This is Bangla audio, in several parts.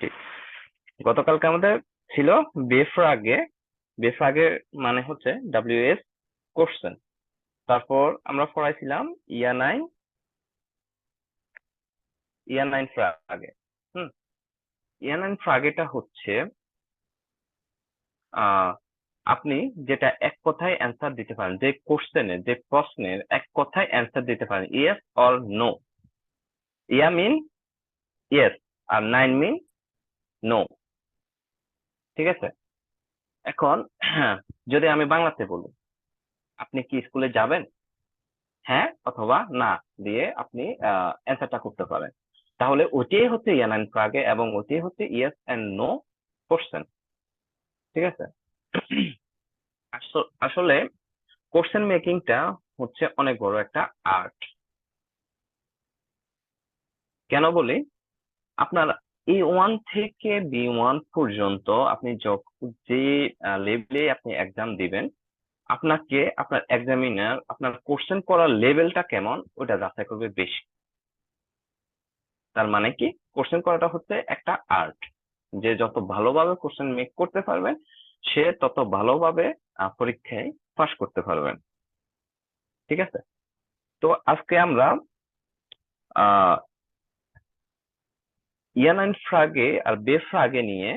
জি গতকালকে আমাদের ছিল বেফ্রাগে বেফ্রাগে মানে হচ্ছে ডাব্লিউএস কোশ্চেন। তারপর আমরা পড়াইছিলাম ইয়া নাইন ইয়া নাইন ফ্রাগে। হুম ইয়া নাইন ফ্রাগেটা হচ্ছে আপনি যেটা এক কথায় অ্যান্সার দিতে পারেন, যে কোশ্চেনের যে প্রশ্নের এক কথায় অ্যান্সার দিতে পারেন ইয়েস অর নো ইয়া মিন ইয়েস আর নাইন মিন নো ঠিক আছে? এখন, যদি আমি বাংলাতে বলি, আপনি কি স্কুলে যাবেন? হ্যাঁ অথবা না দিয়ে আপনি অ্যান্সারটা করতে পারেন। তাহলে ওটাই হচ্ছে ইয়ান অ্যান্ড ফ্রাগে এবং ওটাই হচ্ছে ইয়েস অ্যান্ড নো কোশ্চেন ঠিক আছে? আসলে কোশ্চেন মেকিংটা হচ্ছে অনেক বড় একটা আর্ট কেন বলি? আপনার এ ওয়ান থেকে বি ওয়ান পর্যন্ত আপনি যে লেভেলে আপনি এক্সাম দিবেন, আপনাকে আপনার এক্সামিনার আপনার কোশ্চেন করার লেভেলটা কেমন, ওটা যাচাই করবে বেশি। তার মানে কি? কোশ্চেন করাটা হচ্ছে একটা আর্ট যে যত ভালোভাবে কোশ্চেন মেক করতে পারবেন, সে তত ভালোভাবে পরীক্ষায় পাশ করতে পারবেন। ঠিক আছে? তো আজকে আমরা আহ ইয়ানাইন ফ্রাগে আর বে ফ্রাগে নিয়ে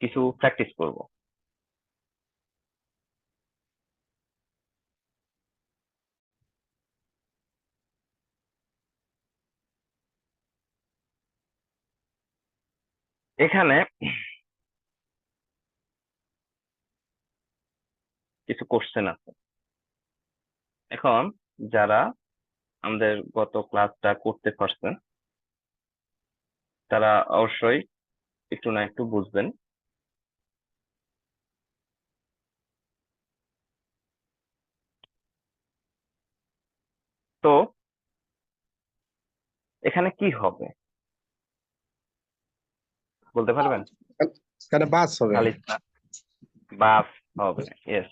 কিছু প্র্যাকটিস করব। এখানে কিছু কোশ্চেন আছে। এখন যারা আমাদের গত ক্লাসটা করতে পারছেন তারা অবশ্যই একটু না একটু বুঝবেন। তো এখানে কি হবে? বলতে পারবেন? বাস হবে। বাস হবে ইয়েস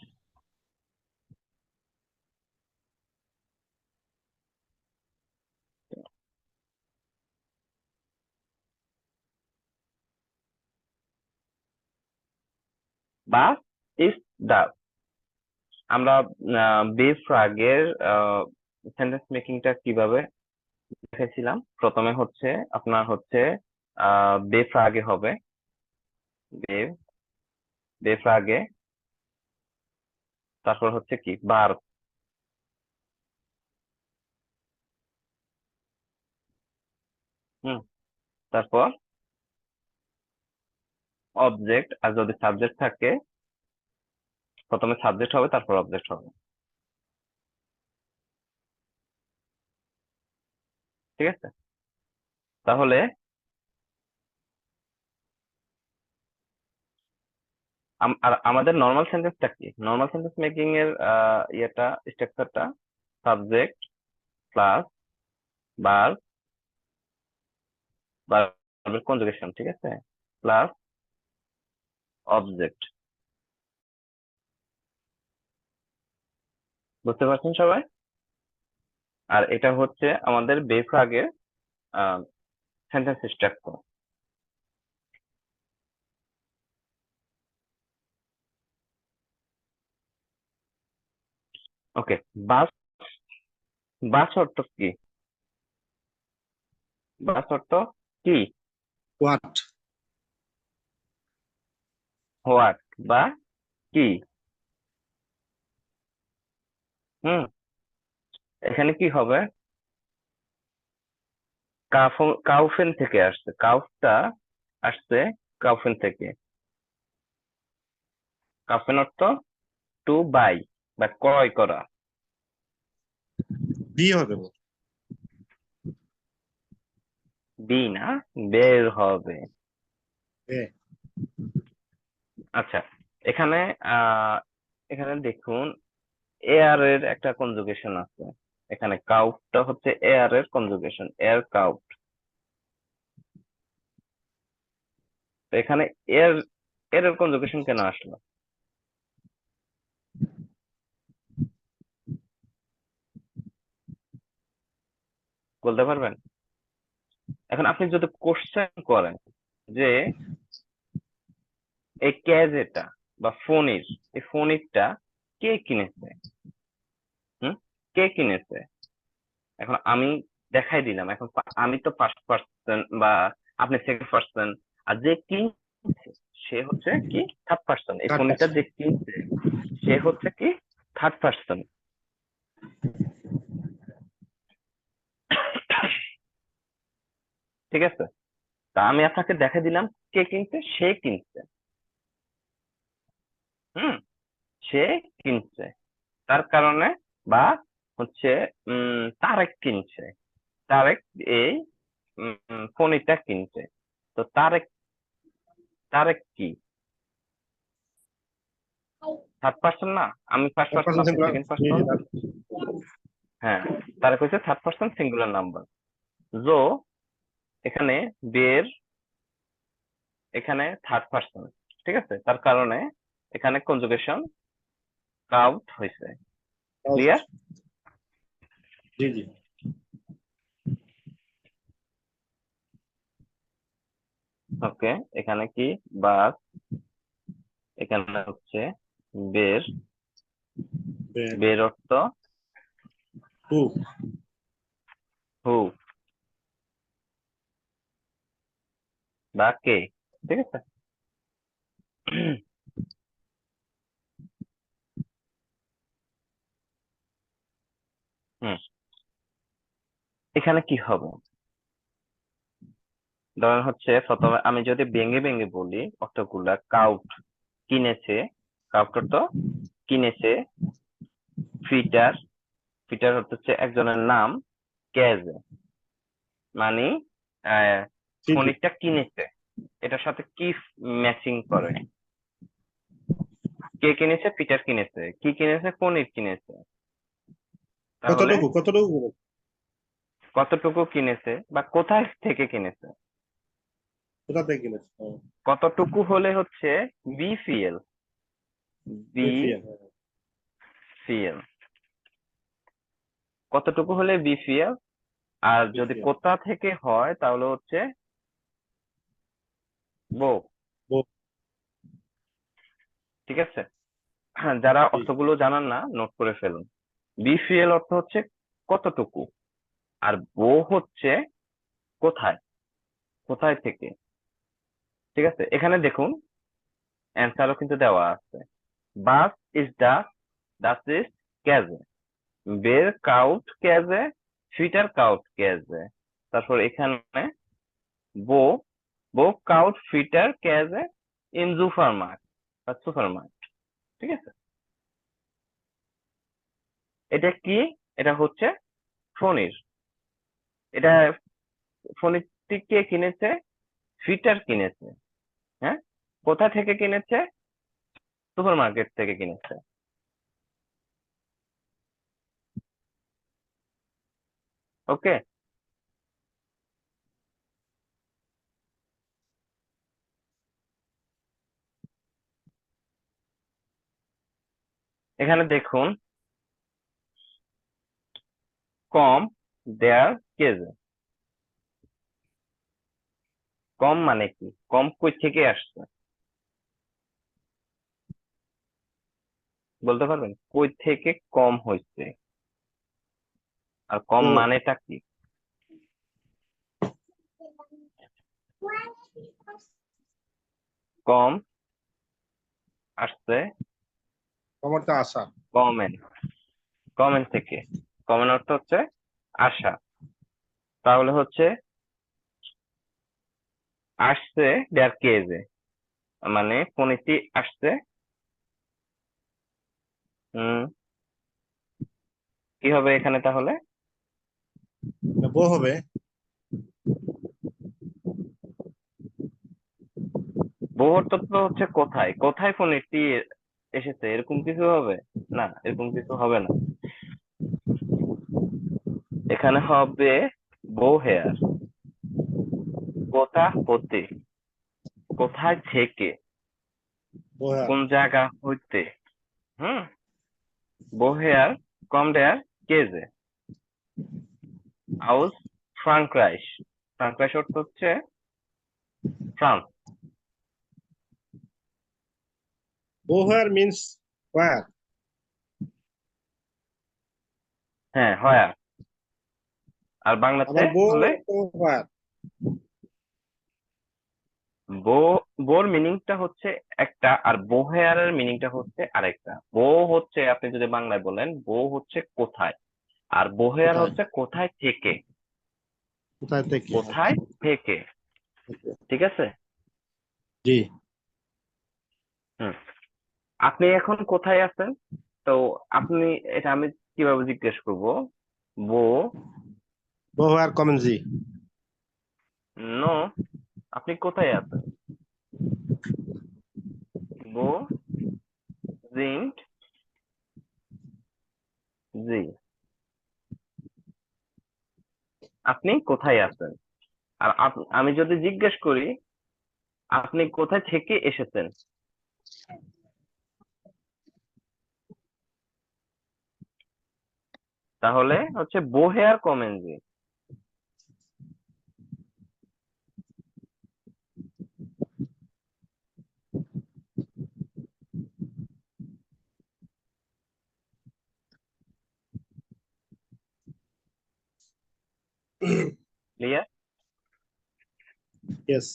বা ইস দা আমরা বে ফ্রাগের সেন্টেন্স মেকিংটা কীভাবে দেখেছিলাম? প্রথমে হচ্ছে আপনার হচ্ছে বে ফ্রাগে হবে। বে বে ফ্রাগে তারপর হচ্ছে কি? বার হুম, তারপর? অবজেক্ট আর যদি সাবজেক্ট থাকে, প্রথমে সাবজেক্ট হবে, তারপর অবজেক্ট হবে। ঠিক আছে? তাহলে আর আমাদের নর্মাল সেন্টেন্সটা কি? নর্মাল সেন্টেন্স মেকিং এর ইয়েটা স্ট্রাকচারটা সাবজেক্ট প্লাস ভার্ব ভার্বের কনজুগেশন ঠিক আছে? প্লাস অবজেক্ট বুঝতে পারছেন সবাই? আর এটা হচ্ছে আমাদের বেফ্রাগের সেন্টেন্স স্ট্রাকচার ওকে বাস বাস অর্থ কি? বাস অর্থ কি? হোয়াট হোয়াট বা কি? হুম এখানে কি হবে? কাউফেন থেকে আসছে কাউফটা আসছে কাউফেন থেকে। কাউফেন অর্থ টু বাই বা ক্রয় করা। বি হবে বি না বের হবে। আচ্ছা এখানে এখানে দেখুন এয়ার এর একটা কনজুগেশন আছে। এখানে কাউটটা হচ্ছে এয়ার এর কনজুগেশন এয়ার কাউট এখানে এয়ার এর এর কনজুগেশন কেন আসলো? বলতে পারবেন? এখন আপনি যদি কোশ্চেন করেন যে এই ক্যাজেটা বা ফোনির এই ফোনিরটা কে কিনেছে? হুম? কে কিনেছে? এখন আমি দেখাই দিলাম। এখন আমি তো ফার্স্ট পার্সন বা আপনি সেকেন্ড পার্সন আর যে কিনছে সে হচ্ছে কি? থার্ড পার্সন এই ফোনিটা. যে কিনছে সে হচ্ছে কি? থার্ড পার্সন ঠিক আছে? তা আমি আপনাকে দেখা দিলাম কে কিনছে সে কিনছে। হুম সে কিনছে। তার কারণে বা হচ্ছে উম তারেক কিনছে। তারেক এই ফোনিটা কিনছে। তো তারেক তারেক কি? থার্ড পার্সন না? আমি ফার্স্ট পার্সন সেকেন্ড পার্সন হ্যাঁ তারেক হচ্ছে থার্ড পার্সন সিঙ্গুলার নাম্বার জো এখানে বের এখানে থার্ড পার্সন ঠিক আছে? তার কারণে এখানে কনজুগেশন কাউট হয়েছে ক্লিয়ার জি জি। ওকে এখানে কি? বাস এখানে হচ্ছে বের। বের অর্থ? হু। হু। বা কে? ঠিক আছে? হুম। এখানে কি হবে? ধরেন হচ্ছে প্রথমে আমি যদি ভেঙে ভেঙে বলি অর্থগুলা কাউট কিনেছে কাউট অর্থ কিনেছে ফিটার ফিটার হচ্ছে একজনের নাম ক্যাজ মানে জি। কিনেছে। এটার সাথে কি ম্যাচিং করে? কে কিনেছে? পিটার কিনেছে। কি কিনেছে? ফোনিক কিনেছে। কতটুকু কতটুকু কতটুকু কিনেছে বা কোথায় থেকে কিনেছে? কোথা থেকে কিনেছে? কতটুকু হলে হচ্ছে বিসিএল? বিসিএল কতটুকু হলে বিসিএল? আর যদি কোথা থেকে হয় তাহলে হচ্ছে বো। বো। ঠিক আছে? হ্যাঁ, যারা। অর্থগুলো জানান না নোট করে ফেলুন। বিসিএল অর্থ হচ্ছে কতটুকু? আর বো হচ্ছে কোথায়? কোথায় থেকে? ঠিক আছে? এখানে দেখুন অ্যান্সারও কিন্তু দেওয়া আছে। বাস ইজ দা দাস ist Käse বের কাউট ক্যাজে ফিটার কাউট ক্যাজে তারপর এখানে বো বো কাউট ফিটার ক্যাজে ইন সুপারমার্ট বা সুপার মার্ট ঠিক আছে? এটা কি? এটা হচ্ছে ফোনির এটা ফোনিরটি কে কিনেছে? ফিটার কিনেছে। হ্যাঁ? কোথা থেকে কিনেছে? সুপার মার্কেট থেকে কিনেছে। ওকে? এখানে দেখুন। কম দেয়ার কেজে কম মানে কি? কম কই থেকে আসছে? বলতে পারবেন? কই থেকে কম হয়েছে আর কম। মানেটা কি? কম আসছে। খবরটা আসা। কমেন কমেন থেকে। কমেন অর্থ হচ্ছে আশা। তাহলে হচ্ছে আসছে দেয়ার কেজে মানে পনিরটি আসছে। হুম কি হবে এখানে তাহলে? বো হবে। বহু অর্থ তো হচ্ছে কোথায়? কোথায় পনিরটি এসেছে? এরকম কিছু হবে? না এরকম কিছু হবে না। এখানে হবে বউ হেয়ার কোথা হতে? কোথায় থেকে? কোন জায়গা হইতে? হম? বউ হেয়ার কম ডেয়ার কে যে? হাউস ফ্রাঙ্ক্রাইশ ফ্রাঙ্ক্রাইশ অর্থ হচ্ছে ফ্রান্স বোহার মিন্স হ্যাঁ হয়ার আর বাংলাতে হলে বো বোর মিনিংটা হচ্ছে একটা আর বোহেয়ারের মিনিংটা হচ্ছে আরেকটা। বো হচ্ছে আপনি যদি বাংলায় বলেন বো হচ্ছে কোথায়? আর বোহেয়ার? হচ্ছে কোথায় থেকে? কোথায় থেকে? কোথায় থেকে? ঠিক আছে? জি। আপনি এখন কোথায় আছেন? তো আপনি এটা আমি কীভাবে জিজ্ঞেস করব? বো Woher kommen Sie? নো, আপনি কোথায় আছেন? বো, জিন্ট, জি। আপনি কোথায় আছেন? আর আমি যদি জিজ্ঞেস করি, আপনি কোথায় থেকে এসেছেন? তাহলে হচ্ছে বোহেয়ার কমেন ক্লিয়ার Yes.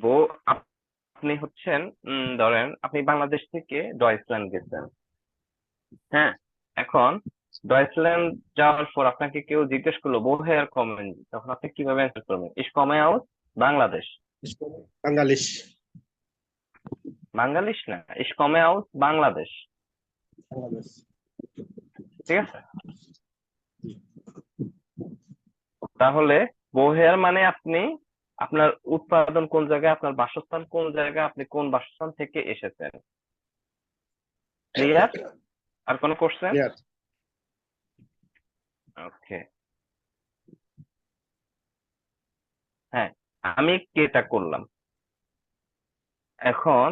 বো আপনি হচ্ছেন ধরেন আপনি বাংলাদেশ থেকে ডয়েচল্যান্ড গেছেন। হ্যাঁ এখন ডয়েচল্যান্ড যাওয়ার পর আপনাকে কেউ জিজ্ঞেস করল বোহেয়ার কমেন তখন আপনি কীভাবে অ্যান্সার করবেন? ইস কমে আউট বাংলাদেশ? Bangladesh. বাংলাদেশ। না ইস কমে আউট বাংলাদেশ. ঠিক আছে? তাহলে বোহেয়ার মানে আপনি আপনার উৎপাদন কোন জায়গায় আপনার বাসস্থান কোন জায়গায় আপনি কোন বাসস্থান থেকে এসেছেন? ক্লিয়ার আর কোনো কোশ্চেন ওকে হ্যাঁ আমি এটা করলাম। এখন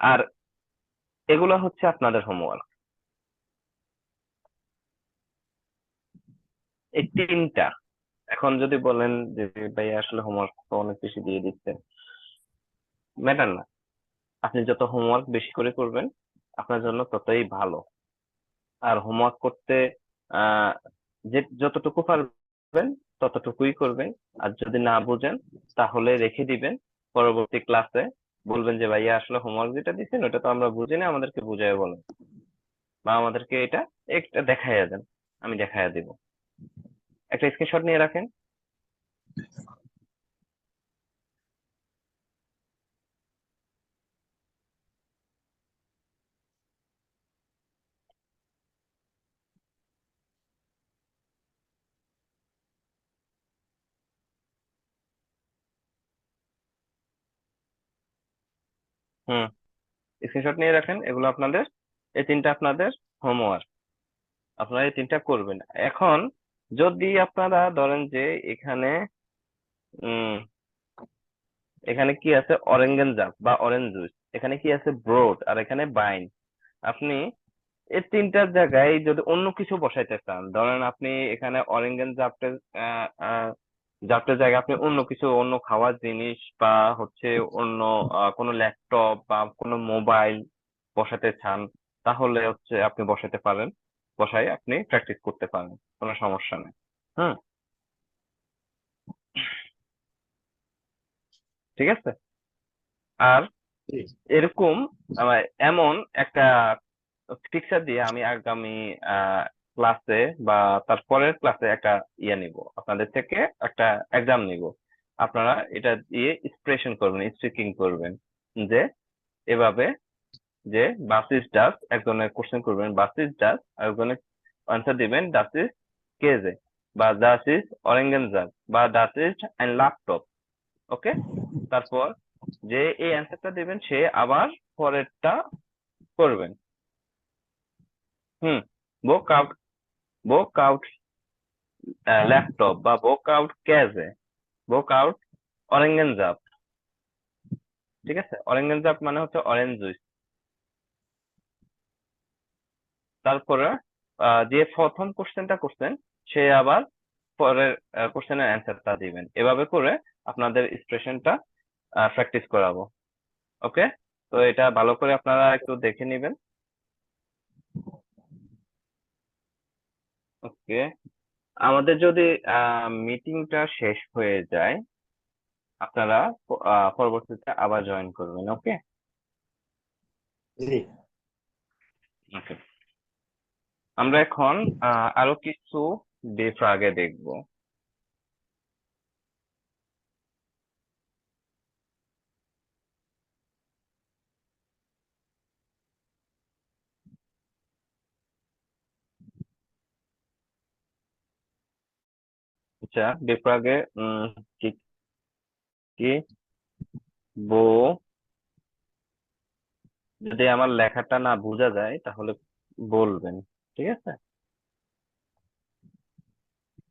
আর এগুলো হচ্ছে আপনাদের হোমওয়ার্ক এই তিনটা। এখন যদি বলেন যে ভাই আসলে হোমওয়ার্ক তো অনেক বেশি দিয়ে দিচ্ছে ম্যাটার না। আপনি যত হোমওয়ার্ক বেশি করে করবেন, আপনার জন্য ততই ভালো। আর হোমওয়ার্ক করতে যে যতটুকু পারবেন ততটুকুই করবেন। আর যদি না বুঝেন, তাহলে রেখে দিবেন। পরবর্তী ক্লাসে বলবেন যে, ভাইয়া আসলে হোমওয়ার্ক যেটা দিচ্ছেন ওটা তো আমরা বুঝি না, আমাদেরকে বুঝাইয়া বলেন। বা আমাদেরকে এটা একটা দেখাইয়া দেন, আমি দেখাইয়া দিব। একটা স্ক্রিনশট নিয়ে রাখেন। হুম স্ক্রিনশট নিয়ে রাখেন। এগুলো আপনাদের, এই তিনটা আপনাদের হোমওয়ার্ক আপনারা এই তিনটা করবেন। এখন যদি আপনারা ধরেন যে এখানে, উম, এখানে কি আছে? অরেঞ্জেঞ্জাপ বা অরেঞ্জ জুস এখানে কি আছে? ব্রোড আর এখানে বাইন আপনি এই তিনটার জায়গায় যদি অন্য কিছু বসাইতে চান, ধরেন আপনি এখানে অরেঞ্জেন জাপটের জাপটের জায়গায় আপনি অন্য কিছু, অন্য খাওয়ার জিনিস বা হচ্ছে অন্য কোনো ল্যাপটপ বা কোনো মোবাইল বসাতে চান, তাহলে হচ্ছে আপনি বসাতে পারেন। বসাই আপনি প্র্যাকটিস করতে পারেন কোনো সমস্যা নেই। হুম? ঠিক আছে? আর এরকম এমন একটা পিকচার দিয়ে আমি আগামী ক্লাসে বা তারপরের ক্লাসে একটা ইয়ে নিব। আপনাদের থেকে একটা এক্সাম নিব। আপনারা এটা দিয়ে এক্সপ্রেশন করবেন স্পিকিং করবেন যে এভাবে যে বাস ইজ ডাস একজনের কোশ্চেন করবেন বাস ইজ ডাস একজনের আনসার দিবেন ডাস ইজ কেজে বা ডাস ইজ অরেঙ্গেনজার বা ডাস ইজ অ্যান্ড ল্যাপটপ ওকে তারপর যে এই অ্যান্সারটা দিবেন, সে আবার পরেরটা করবেন। হুম বুক আউট বুক আউট ল্যাপটপ বা বুক আউট ক্যাজে বুক আউট অরেঙ্গেনজাপ ঠিক আছে? অরেঙ্গেনজাপ মানে হচ্ছে অরেঞ্জ জুস তারপরে যে প্রথম কোশ্চেনটা করছেন সে আবার পরের কোশ্চেনের অ্যান্সারটা দিবেন। এভাবে করে আপনাদের এক্সপ্রেশনটা প্র্যাকটিস করাবো। ওকে? তো এটা ভালো করে আপনারা একটু দেখে নেবেন। ওকে? আমাদের যদি মিটিংটা শেষ হয়ে যায় আপনারা পরবর্তীতে আবার জয়েন করবেন ওকে? জি। ওকে। আমরা এখন আরও কিছু ডিফ্রাগে দেখব। আচ্ছা ডিফ্রাগে কি কি? বো, যদি আমার লেখাটা না বোঝা যায়, তাহলে বলবেন। ঠিক আছে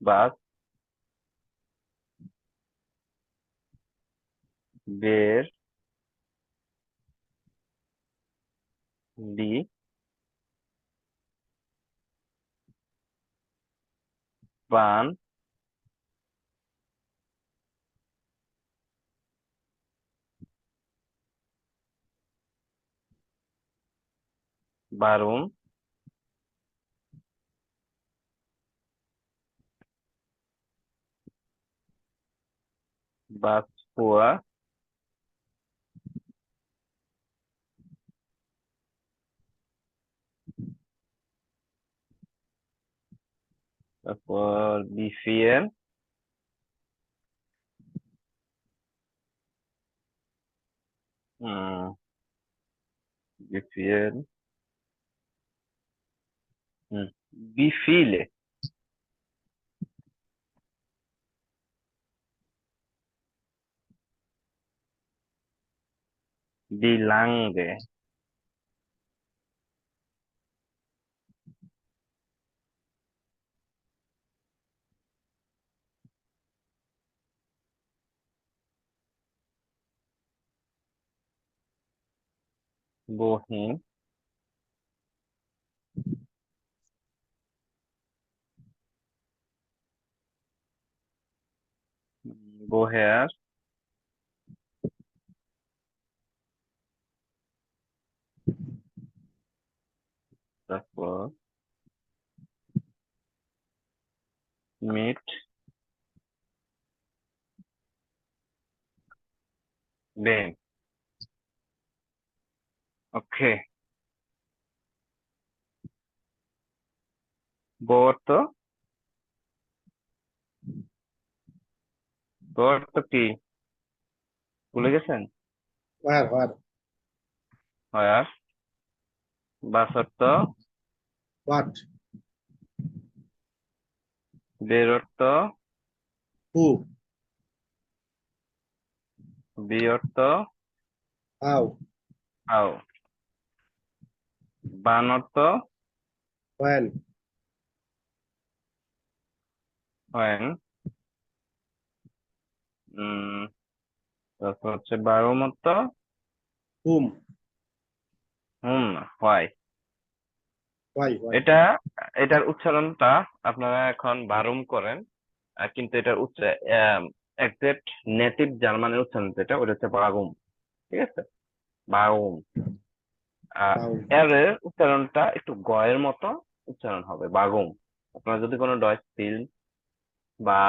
বাস বের দি পান বারুম but for Therefore, be. Hmm. Be. Hmm. হুম বিফিলে বিলাঙ্গে বহিন তারপর মিট বেন ওকে বর্ত বর্ত কি? ভুলে গেছেন? ওয়ার ওয়ার হয়ার বাসর্ত হোয়াট বেরর্ত হু বিয়র্ত হাউ হাও বানর্ত when? হয় উম তারপর হচ্ছে বারোমত্ত whom? হুম হয় এটা এটার উচ্চারণটা আপনারা এখন বারুম করেন কিন্তু এটার উচ্চ একজ্যাক্ট নেটিভ জার্মানের উচ্চারণ যেটা ওটা হচ্ছে বাগুম ঠিক আছে? বাগুম. এর উচ্চারণটা একটু গয়ের মতো উচ্চারণ হবে বাগুম আপনারা যদি কোনো ডয়েস ফিল্ম বা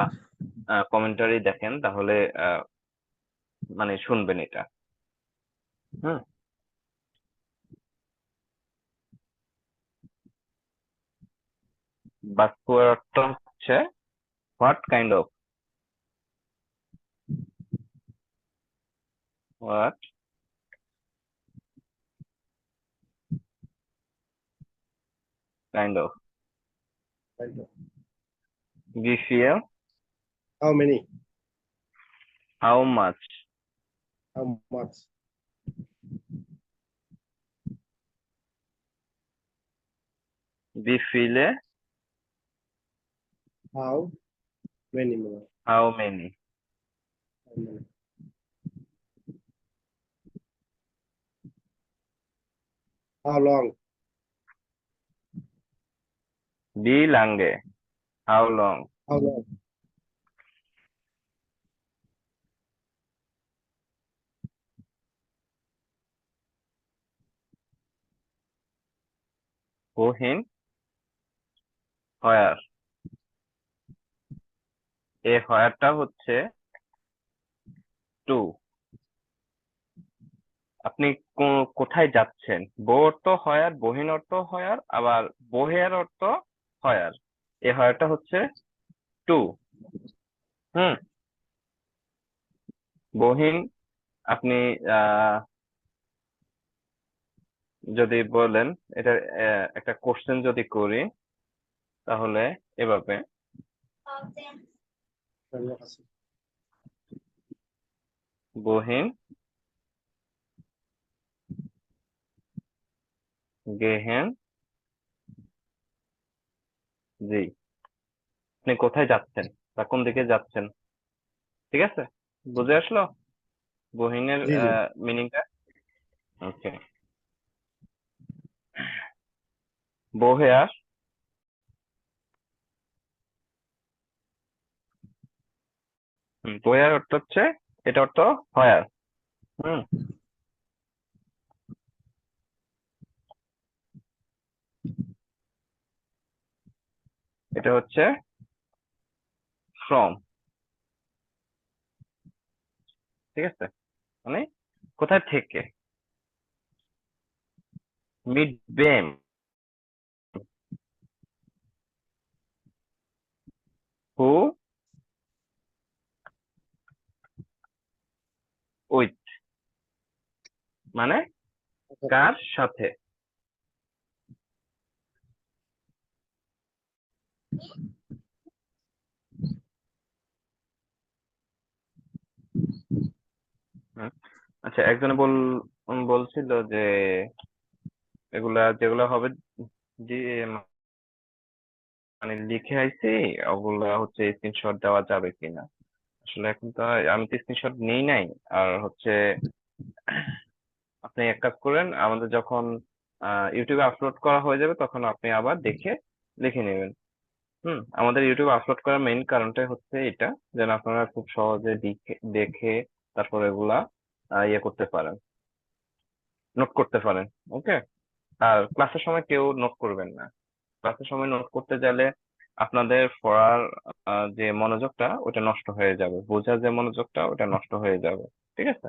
কমেন্টারি দেখেন তাহলে আহ, মানে শুনবেন এটা। হুম? বাক্যের অর্থ হচ্ছে what kind of what kind of Kind of. we feel how many how much how much we feel How many more? How many? How many? How long? Wie lange? How long? How long? Wohin? Where? এই whereটা হচ্ছে টু আপনি কোথায় যাচ্ছেন? বো অর্থ হয়ার বহিন অর্থ হয়ার আবার বহের অর্থ হয়ার এ হয়ারটা হচ্ছে টু হুম? বহিন, আপনি যদি বলেন, এটা একটা কোশ্চেন যদি করি, তাহলে এভাবে। বহিন গেহেন। জি। আপনি কোথায় যাচ্ছেন? বা কোন দিকে যাচ্ছেন? ঠিক আছে? বুঝে আসলো? বহিনের। মিনিংটা ওকে বহেয়ার হুম, বহেয়ার অর্থ হচ্ছে এটা অর্থ হয়ার। হুম। এটা হচ্ছে ফ্রম ঠিক আছে? মানে কোথায় থেকে? মিড বেম হু উইথ মানে কার সাথে? আচ্ছা একজনে বল বলছিল যে এগুলা যেগুলা হবে যে মানে লিখে আইছি ওগুলা হচ্ছে স্ক্রিনশট দেওয়া যাবে কিনা? আসলে এখন তো আমি তো স্ক্রিনশট নেই নাই। আর হচ্ছে, আপনি এক কাজ করেন, আমাদের যখন ইউটিউবে আপলোড করা হয়ে যাবে, তখন আপনি আবার দেখে লিখে নেবেন। হুম, আমাদের ইউটিউবে আপলোড করার মেইন কারণটাই হচ্ছে এটা, যেন আপনারা খুব সহজে দেখে তারপর এগুলা ইয়ে করতে পারেন। নোট করতে পারেন ওকে আর ক্লাসের সময় কেউ নোট করবেন না। ক্লাসের সময় নোট করতে গেলে আপনাদের পড়ার যে মনোযোগটা, ওটা নষ্ট হয়ে যাবে। বোঝার যে মনোযোগটা, ওটা নষ্ট হয়ে যাবে। ঠিক আছে?